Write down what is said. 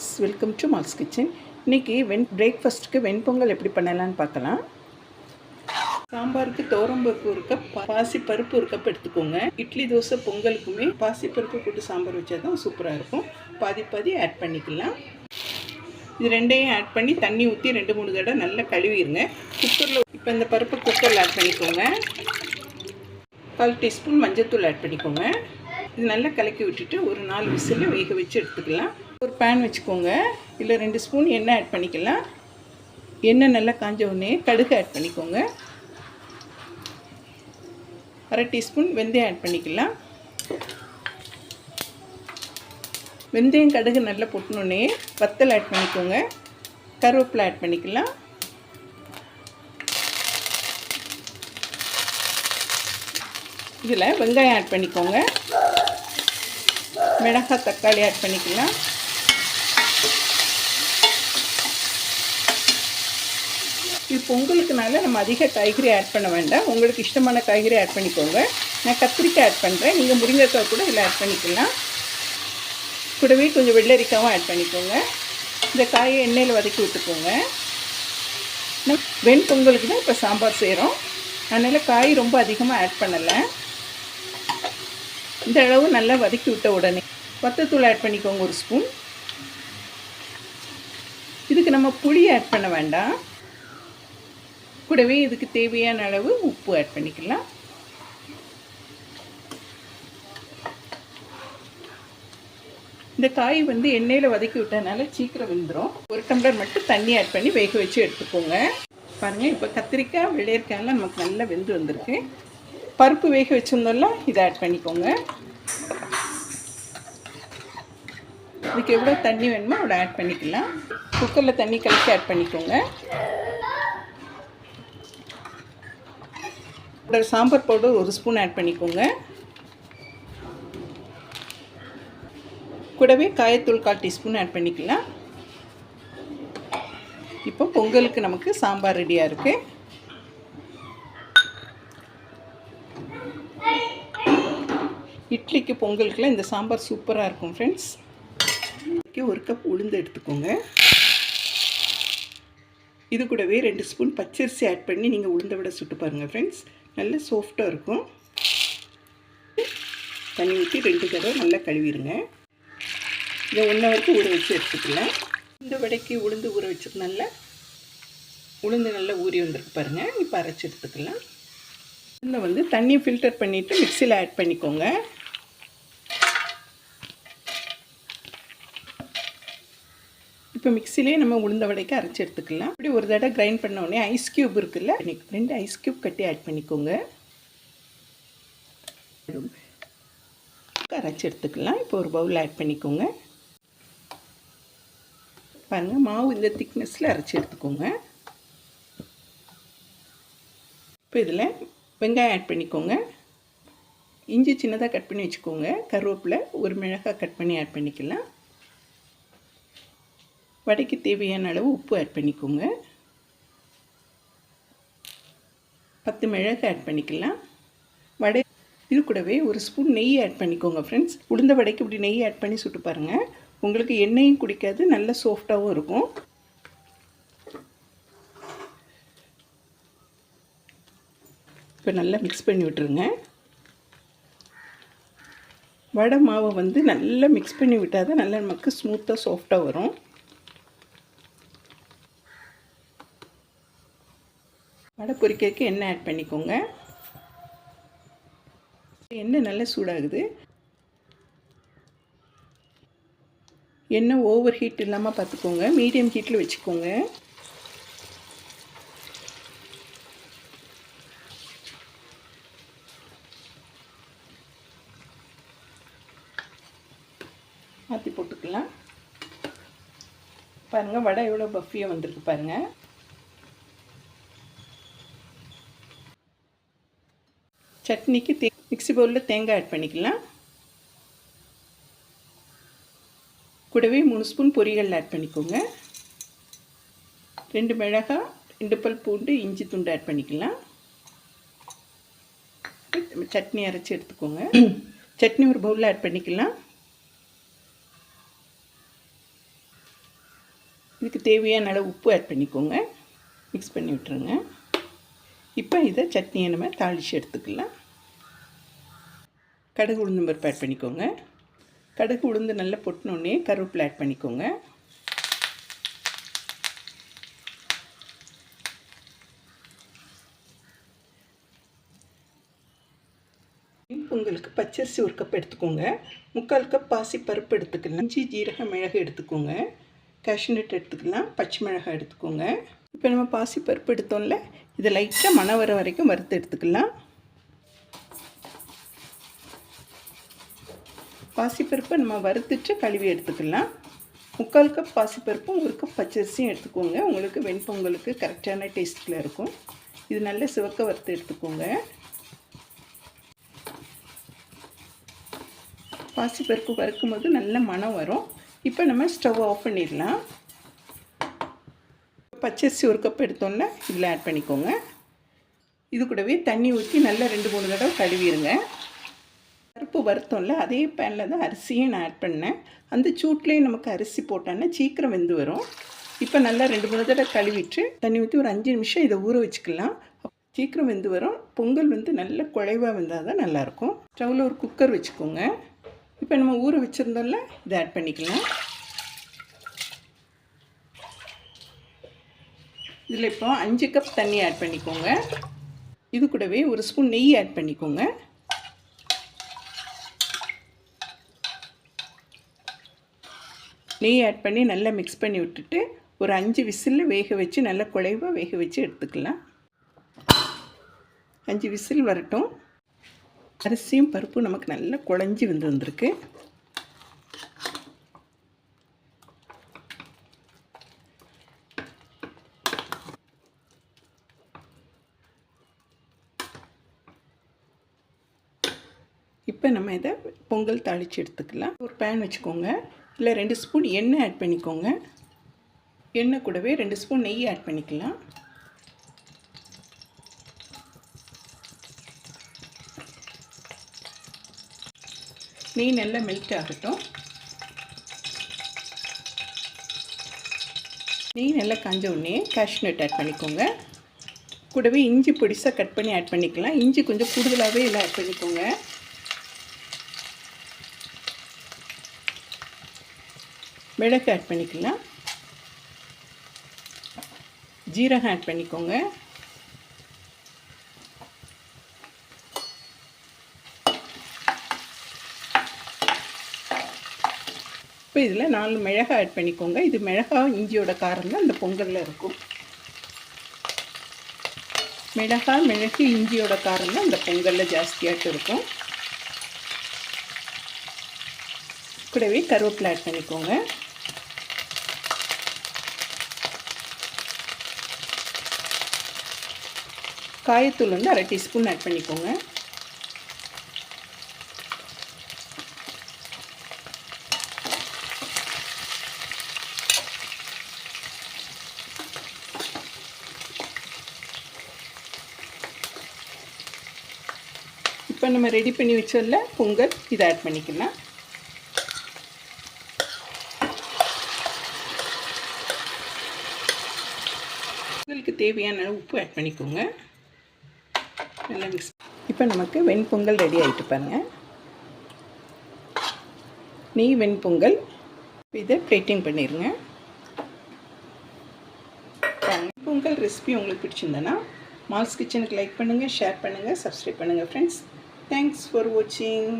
Friends welcome to Mal's kitchen இன்றைக்கி வெண் பிரேக்ஃபாஸ்ட்டுக்கு வெண்பொங்கல் எப்படி பண்ணலான்னு பார்க்கலாம். சாம்பாருக்கு தோரம்பருப்பு ஒரு கப் பாசி பருப்பு ஒரு கப் எடுத்துக்கோங்க. இட்லி தோசை பொங்கலுக்குமே பாசி பருப்பு போட்டு சாம்பார் வச்சா தான் சூப்பராக இருக்கும். பாதி பாதி ஆட் பண்ணிக்கலாம். இது ரெண்டையும் ஆட் பண்ணி தண்ணி ஊற்றி ரெண்டு மூணு தடவை நல்லா கழுவிடுங்க. குக்கரில் இப்போ இந்த பருப்பு குக்கரில் ஆட் பண்ணிக்கோங்க. கால் டீஸ்பூன் மஞ்சள்தூள் ஆட் பண்ணிக்கோங்க. இது நல்லா கலக்கி விட்டுட்டு ஒரு நாலு விசில் வேக வச்சு எடுத்துக்கலாம். ஒரு பேன் வச்சுக்கோங்க. இல்லை ரெண்டு ஸ்பூன் எண்ணெய் ஆட் பண்ணிக்கலாம். எண்ணெய் நல்லா காஞ்ச உடனே கடுகு ஆட் பண்ணிக்கோங்க. அரை டீஸ்பூன் வெந்தயம் ஆட் பண்ணிக்கலாம். வெந்தயம் கடுகு நல்லா பொட்டினோடனே வத்தல் ஆட் பண்ணிக்கோங்க. கருவேப்பிலை ஆட் பண்ணிக்கலாம். இதில் வெங்காயம் ஆட் பண்ணிக்கோங்க. மிளகாய் தக்காளி ஆட் பண்ணிக்கலாம். இது பொங்கலுக்குனால நம்ம அதிக காய்கறி ஆட் பண்ண வேண்டாம். உங்களுக்கு இஷ்டமான காய்கறி ஆட் பண்ணிக்கோங்க. நான் கத்திரிக்காய் ஆட் பண்ணுறேன் நீங்கள் முருங்கைக்காய் கூட இதில் ஆட் பண்ணிக்கலாம். கூடவே கொஞ்சம் வெள்ளரிக்காவும் ஆட் பண்ணிக்கோங்க. இந்த காயை எண்ணெயில் வதக்கி விட்டுக்கோங்க. வெண் பொங்கலுக்கு தான் இப்போ சாம்பார் செய்கிறோம். அதனால் காய் ரொம்ப அதிகமாக ஆட் பண்ணலை. இந்த அளவு நல்லா வதக்கி விட்ட உடனே வத்தத்தூள் ஆட் பண்ணிக்கோங்க ஒரு ஸ்பூன் இதுக்கு நம்ம புளி ஆட் பண்ண வேண்டாம். கூடவே இதுக்கு தேவையான அளவு உப்பு ஆட் பண்ணிக்கலாம். இந்த காய் வந்து எண்ணெயில் வதக்கி விட்டனால சீக்கிரம் வெந்துடும் ஒரு டம்ளர் மட்டும் தண்ணி ஆட் பண்ணி வேக வச்சு எடுத்துக்கோங்க. பாருங்கள் இப்போ கத்திரிக்காய் வெள்ளையரிக்காயெல்லாம் நமக்கு நல்லா வெந்து வந்திருக்கு. பருப்பு வேக வச்சுருந்தோம்ல இதை ஆட் பண்ணிக்கோங்க. இதுக்கு எவ்வளோ தண்ணி வேணுமோ அவ்வளோ ஆட் பண்ணிக்கலாம். குக்கரில் தண்ணி கலக்கி ஆட் பண்ணிக்கோங்க. சாம்பார் பவுடர் ஒரு ஸ்பூன் ஆட் பண்ணிக்கோங்க. கூடவே காயத்தூள் கால் டீஸ்பூன் ஆட் பண்ணிக்கலாம். இப்போ பொங்கலுக்கு நமக்கு சாம்பார் ரெடியாக இருக்குது உங்களுக்குலாம் இந்த சாம்பார் சூப்பராக இருக்கும் ஃப்ரெண்ட்ஸ் ஒரு கப் உளுந்து எடுத்துக்கோங்க. இது கூடவே ரெண்டு ஸ்பூன் பச்சரிசி ஆட் பண்ணி நீங்கள் உளுந்த விட சுட்டு பாருங்கள் ஃப்ரெண்ட்ஸ் நல்ல சாஃப்டாக இருக்கும். தண்ணி ஊற்றி ரெண்டு தடவை நல்லா கழுவிடுங்க. இதை ஒன் ஹவருக்கு ஊற வச்சு எடுத்துக்கலாம். இந்த வடைக்கு உளுந்து ஊற வச்சதுனால உளுந்து நல்லா ஊறி வந்திருக்கு பாருங்கள் இப்போ அரைச்சி எடுத்துக்கலாம். இதில் வந்து தண்ணி ஃபில்டர் பண்ணிவிட்டு மிக்சியில் ஆட் பண்ணிக்கோங்க. இப்போ மிக்சிலே நம்ம உளுந்த வடைக்கு அரைச்சி எடுத்துக்கலாம். இப்படி ஒரு தடவை கிரைண்ட் பண்ண உடனே ஐஸ் க்யூப் இருக்குல்ல ரெண்டு ஐஸ் க்யூப் கட்டி ஆட் பண்ணிக்கோங்க. அரைச்சி எடுத்துக்கலாம். இப்போ ஒரு பவுல் ஆட் பண்ணிக்கோங்க. பாருங்கள் மாவு இந்த திக்னஸில் அரைச்சி எடுத்துக்கோங்க. இப்போ இதில் வெங்காயம் ஆட் பண்ணிக்கோங்க. இஞ்சி சின்னதாக கட் பண்ணி வச்சுக்கோங்க. கருவேப்பில் ஒரு மிளகாய் கட் பண்ணி ஆட் பண்ணிக்கலாம். வடைக்கு தேவையான அளவு உப்பு ஆட் பண்ணிக்கோங்க. பத்து மிளகு ஆட் பண்ணிக்கலாம். வடை இது கூடவே ஒரு ஸ்பூன் நெய் ஆட் பண்ணிக்கோங்க ஃப்ரெண்ட்ஸ் உளுந்த வடைக்கு இப்படி நெய் ஆட் பண்ணி சுட்டு பாருங்கள் உங்களுக்கு எண்ணெயும் குடிக்காது நல்ல சாஃப்டாகவும் இருக்கும். இப்போ நல்லா மிக்ஸ் பண்ணி விட்டுருங்க. வடை மாவை வந்து நல்லா மிக்ஸ் பண்ணி விட்டால் தான் நல்லா நமக்கு ஸ்மூத்தாக சாஃப்டாக வரும். வடை பொரிக்கிறதுக்கு எண்ணெய் ஆட் பண்ணிக்கோங்க. எண்ணெய் நல்லா சூடாகுது. எண்ணெய் ஓவர் ஹீட் இல்லாமல் பார்த்துக்கோங்க மீடியம் ஹீட்டில் வச்சுக்கோங்க. மாற்றி போட்டுக்கலாம். பாருங்கள் வடை எவ்வளோ பஃபியாக வந்திருக்கு பாருங்கள் சட்னிக்கு தே மிக்சி பவுலில் தேங்காய் ஆட் பண்ணிக்கலாம். கூடவே மூணு ஸ்பூன் பொரியல் ஆட் பண்ணிக்கோங்க. ரெண்டு மிளகாய் ரெண்டு பல் பூண்டு இஞ்சி துண்டு ஆட் பண்ணிக்கலாம். சட்னி அரைச்சி எடுத்துக்கோங்க. சட்னி ஒரு பவுலில் ஆட் பண்ணிக்கலாம். இதுக்கு தேவையான அளவு உப்பு ஆட் பண்ணிக்கோங்க. மிக்ஸ் பண்ணி விட்டுருங்க. இப்போ இதை சட்னியை நம்ம தாளித்து எடுத்துக்கலாம். கடுகு உளுந்து பருப்பு ஆட் பண்ணிக்கோங்க. கடுகு உளுந்து நல்லா பொட்டினோடனே கருவேப்பிலை ஆட் பண்ணிக்கோங்க. பொங்கலுக்கு பச்சரிசி ஒரு கப் எடுத்துக்கோங்க. முக்கால் கப் பாசி பருப்பு எடுத்துக்கலாம். இஞ்சி ஜீரகம் மிளகு எடுத்துக்கோங்க. கேஷ்நட் எடுத்துக்கலாம். பச்சை மிளகாய் எடுத்துக்கோங்க. இப்போ நம்ம பாசி பருப்பு எடுத்தோம்ல இதை லைட்டாக மணம் வர வரைக்கும் வறுத்து எடுத்துக்கலாம். பாசிப்பருப்பை நம்ம வறுத்துட்டு கழுவி எடுத்துக்கலாம். முக்கால் கப் பாசிப்பருப்பும் ஒரு கப் பச்சரிசியும் எடுத்துக்கோங்க. உங்களுக்கு வெண்பொங்கலுக்கு கரெக்டான டேஸ்ட்டில் இருக்கும். இது நல்ல சிவக்க வறுத்து எடுத்துக்கோங்க. பாசிப்பருப்பு வறுக்கும் போது நல்ல மனம் வரும். இப்போ நம்ம ஸ்டவ் ஆஃப் பண்ணிடலாம். பச்சரிசி ஒரு கப் எடுத்தோன்னே இதில் ஆட் பண்ணிக்கோங்க. இது கூடவே தண்ணி ஊற்றி நல்லா ரெண்டு மூணு தடவை கழுவிடுங்க பருப்பு வறுத்தோம்ல அதே பேனில் தான் அரிசியும் நான் ஆட் பண்ணேன். அந்த சூட்லேயே நமக்கு அரிசி போட்டோன்னா சீக்கிரம் வெந்து வரும். இப்போ நல்லா ரெண்டு மூணு தடவை கழுவிட்டு தண்ணி ஊற்றி ஒரு அஞ்சு நிமிஷம் இதை ஊற வச்சுக்கலாம். சீக்கிரம் வெந்து வரும். பொங்கல் வந்து நல்ல குழைவாக வெந்தால் தான் நல்லாயிருக்கும் ஸ்டவ்வில் ஒரு குக்கர் வச்சுக்கோங்க. இப்போ நம்ம ஊற வச்சுருந்தோம்ல இதை ஆட் பண்ணிக்கலாம். இதில் இப்போ அஞ்சு கப் தண்ணி ஆட் பண்ணிக்கோங்க. இது கூடவே ஒரு ஸ்பூன் நெய் ஆட் பண்ணிக்கோங்க. நெய் ஆட் பண்ணி நல்லா மிக்ஸ் பண்ணி விட்டுட்டு ஒரு அஞ்சு விசில் வேக வச்சு நல்லா குழைவாக வேக வச்சு எடுத்துக்கலாம். அஞ்சு விசில் வரட்டும். அரிசியும் பருப்பும் நமக்கு நல்லா குழஞ்சி வந்து வந்திருக்கு இப்போ நம்ம இதை பொங்கல் தாளித்து எடுத்துக்கலாம். ஒரு பேன் வச்சுக்கோங்க. இல்லை ரெண்டு ஸ்பூன் எண்ணெய் ஆட் பண்ணிக்கோங்க. எண்ணெய் கூடவே ரெண்டு ஸ்பூன் நெய் ஆட் பண்ணிக்கலாம். நெய் நல்லா மெல்ட் ஆகட்டும். நெய் நல்லா காஞ்ச உடனே கேஷ்நட் ஆட் பண்ணிக்கோங்க. கூடவே இஞ்சி பொடிசாக கட் பண்ணி ஆட் பண்ணிக்கலாம். இஞ்சி கொஞ்சம் கூடுதலாகவே எல்லாம் ஆட் பண்ணிக்கோங்க. மிளகு ஆட் பண்ணிக்கலாம். ஜீரகம் ஆட் பண்ணிக்கோங்க. இப்போ இதில் நாலு மிளகாய் ஆட் பண்ணிக்கோங்க. இது மிளகா இஞ்சியோட காரம் தான் இந்த பொங்கலில் இருக்கும். மிளகாய் மிளகு இஞ்சியோட காரம் தான் இந்த பொங்கலில் ஜாஸ்தியாட்டு இருக்கும். கூடவே கருவேப்பிலை ஆட் பண்ணிக்கோங்க. காயத்தூள் வந்து அரை டீஸ்பூன் ஆட் பண்ணிக்கோங்க. இப்போ நம்ம ரெடி பண்ணி வச்சோம்ல பொங்கல் இதை ஆட் பண்ணிக்கலாம். பொங்கலுக்கு தேவையான அளவு உப்பு ஆட் பண்ணிக்கோங்க. நல்லா மிக்ஸ் இப்போ நமக்கு வெண்பொங்கல் ரெடி ஆகிட்டு பாருங்கள் நெய் வெண்பொங்கல். இதை பிளேட்டிங் பண்ணிடுங்க வெண்பொங்கல் ரெசிபி உங்களுக்கு பிடிச்சிருந்தேன்னா மால்ஸ் கிச்சனுக்கு லைக் பண்ணுங்கள் ஷேர் பண்ணுங்கள் சப்ஸ்கிரைப் பண்ணுங்கள் ஃப்ரெண்ட்ஸ் தேங்க்ஸ் ஃபார் வாட்சிங்